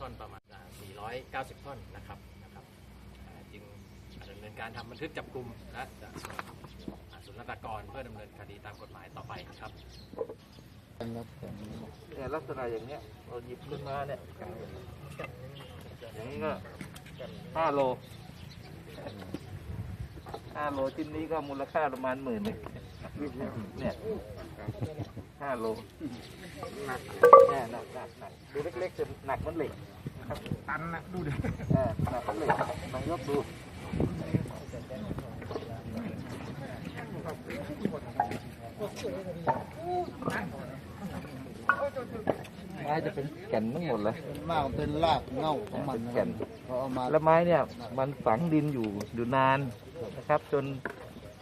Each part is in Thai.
ท่อนประมาณ 490 ท่อนนะครับนะครับจึงดำเนินการทำบันทึกจับกลุ่มและจะส่งอ่าศุลกากรเพื่อดำเนินคดีตามกฎหมายต่อไปครับเนี่ยลักษณะอย่างเนี้ยเราหยิบขึ้นมาเนี่ยอย่างนี้ก็ห้าโล ห้าโลชิ้นนี้ก็มูลค่าประมาณหมื่นหนึ่งเนี่ยห้าโลหนักเนี่ยหนักหนักหนักดูเล็กๆจะหนักมันเหล็กครับตันนะดูดิหนักมันเหล็กลองยกดู ไม้จะเป็นแก่นทั้งหมดเลยมากเป็นรากเง่าของมันเป็นนะคแก่รับนพอเอามาแล้วไม้เนี่ยมันฝังดินอยู่อยู่นานนะครับ จน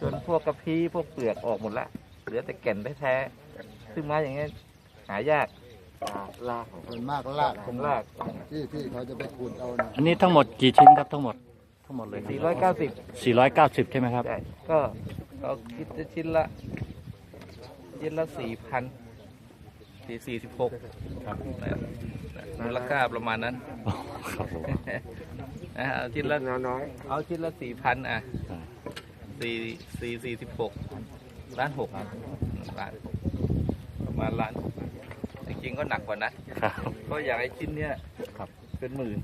จนพวกกระพี้พวกเปลือกออกหมดละเหลือแต่แก่นแท้ๆซึ่งไม้อย่างเงี้ยหายากลากเป็นมากรากผมลากที่ที่เขาจะไปขุดเอานะอันนี้ทั้งหมดกี่ชิ้นครับทั้งหมดทั้งหมดเลย490 490 ใช่ไหมครับใช่ก็ก็คิดจะชิ้นละชิ้นละ4,000 สี่สี่สิบหกครับมูลค่าประมาณนั้นครับผมนะฮะเอาชิ้นละน้อยเอาชิ้นละสี่พันอะอ่าสี่สี่สี่สิบหกล้านหกล้านหกประมาณล้านหกจริงๆก็หนักกว่านะครับเพราะอย่างไอ้ชิ้นเนี้ยครับเป็นหมื่น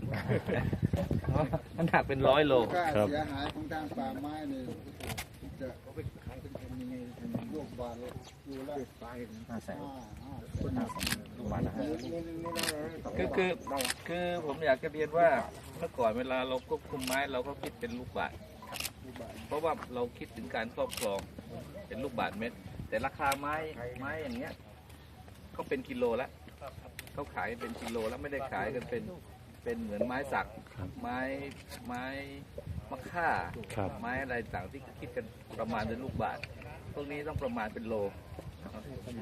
เพราะมันหนักเป็นร้อยโลค่าครับเสียหายของทางป่าไม้เนี่ยจะเป็นยังไง โรคบาดอยู่ละห้าแสนห้าคนประมาณนั้นคือคือคือผมอยากจะเรียนว่าเมื่อก่อนเวลาเราควบคุมไม้เราก็คิดเป็นลูกบาทเพราะว่าเราคิดถึงการครอบครองเป็นลูกบาทเม็ด แต่ราคาไม้ไม้อย่างเงี้ยก็เป็นกิโลละเขาขายเป็นกิโลแล้วไม่ได้ขายกันเป็นเป็นเหมือนไม้สักครับไม้ไม้มะค่าครับไม้อะไรต่างที่คิดกันประมาณเป็นลูกบาท พวกนี้ต้องประมาณเป็นโล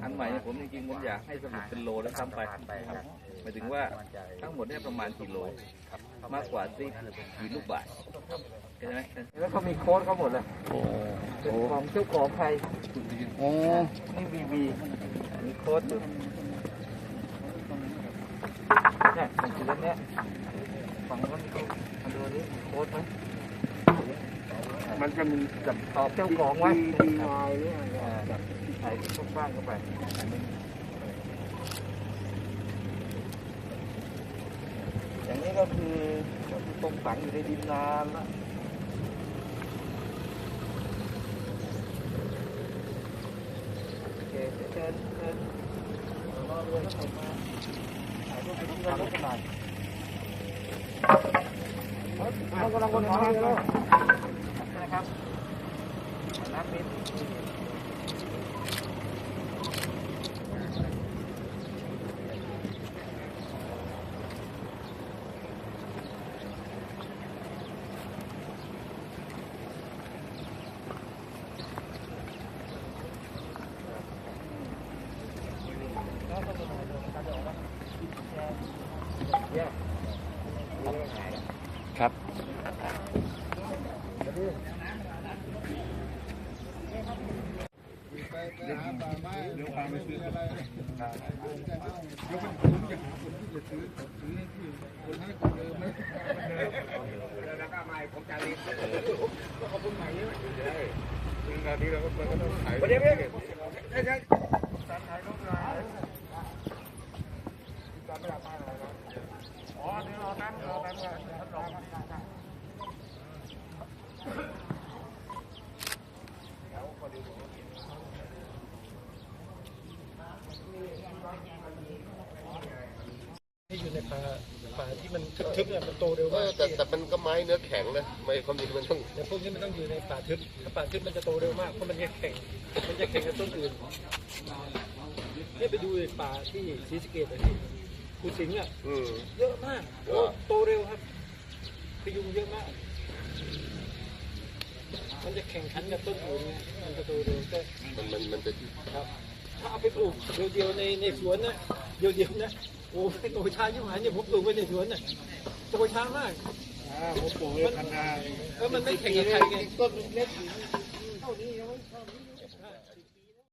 อันใหม่เนี่ยผมจริงๆผมอยากให้สรุปเป็นโลแล้วซ้ำไปครับหมายถึงว่าทั้งหมดเนี่ยประมาณกี่โลมากกว่าที่กี่ลูกบาทใช่ไหมแล้วเขามีโค้ดเขาหมดเลยโอ้เป็นของเจ้าของใครโอ้นี่บีบีมีโค้ดด้วยเนี่ยเป็นสีเนี้ยฝั่งนั้นมาดูนี่มีโค้ดไหม มันจะมีจับตอบเจ้าของไว้ดีไม้เนี่ยอ่าใส่ทุกบ้านเข้าไปอย่างนี้ก็คือก็คือตรงฝังอยู่ในดินนานแล้วโอเคเดี๋ยวเชิญเชิญรอเรือแล้วผมมาถ่ายรูปไปที่เรือรถกันหน่อยเรากำลังวนหาเรือแล้ว นะครับน้ำมินครับ เดี๋ยวพาไปซื้ออะไรยกเป็นคนอย่างคนที่จะซื้อซื้อที่คนให้คนเดิมไหมแล้วก็มาผมจะรีบประเดี๋ยวอยู่ในป่าป่า ที่มันทึบๆเนี่ยมันโตเร็วเอมาอกแต่แต่มันก็ไม้เนื้อแข็งนะไม่ความจริงมันต้องแต่พวกนี้มันต้องอยู่ในป่าทึบถ้าป่าทึบมันจะโตเร็วมากเพราะมันจะแข็งมันจะแข็งกับต้นอื่นเนี่ยไปดูไอ้ป่าที่ศรีสะเกษอะที่ภูสิงห์อะอืม เยอะมากโอ้โตเร็วครับพยุงเยอะมาก มันจะแข่งขันกับต้นอื่นไงมันจะโตเร็วก็มันมันมันจะ ครับถ้าเอาไปปลูกเดียวๆในในสวนนะเดียวๆนะโอ้ยตัวช้างยิ่งหายเนี่ยผมปลูกไว้ในสวนน่ะตัวช้างมากผมปลูกไว้พันนาเออมันไม่แข่งกับใครไงต้นเล็กเท่านี้ยังไม่เท่านี้